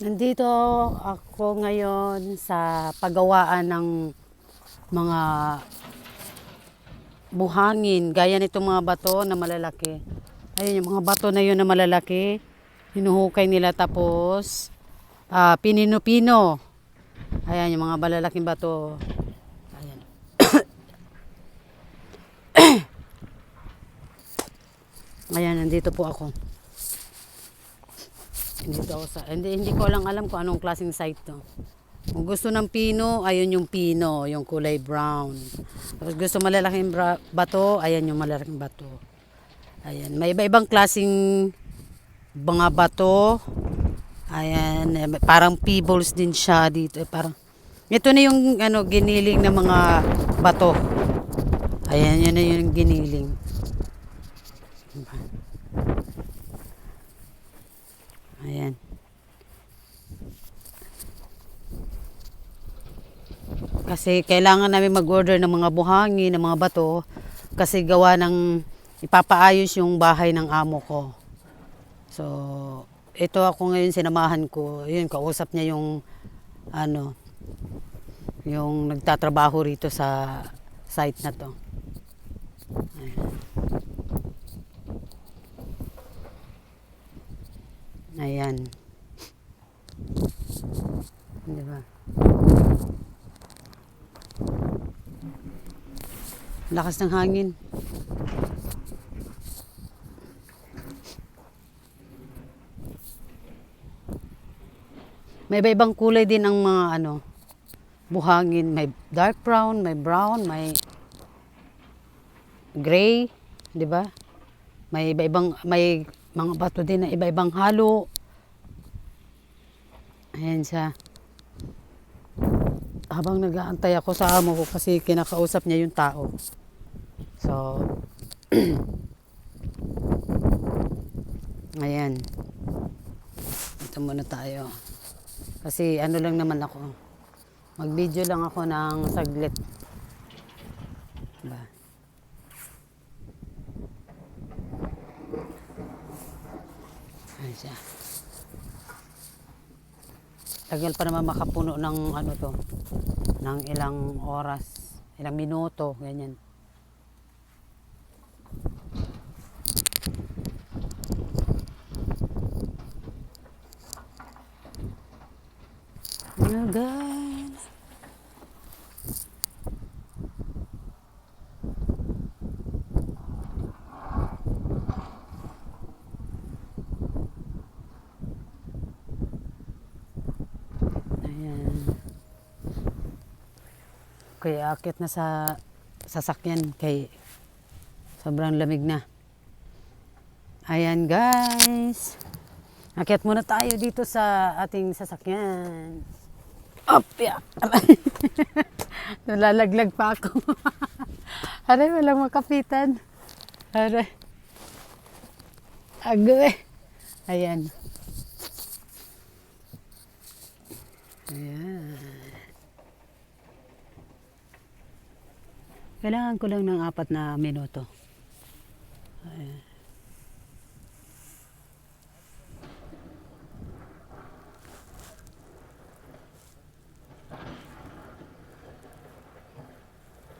Nandito ako ngayon sa paggawaan ng mga buhangin. Gaya nitong mga bato na malalaki. Ayun yung mga bato na yun na malalaki. Hinuhukay nila tapos ah, pinino-pino. Ayan yung mga malalaking bato. Ayan. Ayan, nandito po ako. Dito ako sa, hindi, hindi ko lang alam kung anong klaseng site to. Kung gusto ng pino, ayun yung pino, yung kulay brown. Tapos gusto malalaking bato, ayan yung malalaking bato. Ayan, may iba-ibang klaseng mga bato. Ayan, eh, parang pebbles din siya dito. Eh, parang, ito na yung ano, giniling ng mga bato. Ayan, yun na yung giniling. Ayan. Kasi kailangan namin mag-order ng mga buhangin, ng mga bato. Kasi gawa ng ipapaayos yung bahay ng amo ko. So, ito ako ngayon sinamahan ko. Yun, kausap niya yung ano, yung nagtatrabaho rito sa site na to. Ayan. Di ba? Lakas ng hangin. May iba-ibang kulay din ang mga ano, buhangin. May dark brown, may brown, may gray, di ba? May iba-ibang, may mga bato din na iba-ibang halo. Ayan siya. Habang nag-aantay ako sa amo ko kasi kinakausap niya yung tao. So, ayan. Ito muna tayo. Kasi ano lang naman ako. Mag-video lang ako ng saglit. Diba? Ayan siya. Tagal pa naman makapuno ng ano to, ng ilang oras, ilang minuto, ganyan. Nagal. Ayan. Kaya akit na sa sasakyan kay sobrang lamig na. Ayan guys. Akit muna tayo dito sa ating sasakyan. Opya! Nalalaglag pa ako. Aray, walang makapitan. Aray. Agoy. Ayan. Ayan. Kailangan ko lang ng apat na minuto. Ayan.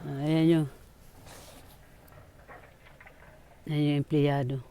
Ayan yun. Ayan yung empleyado.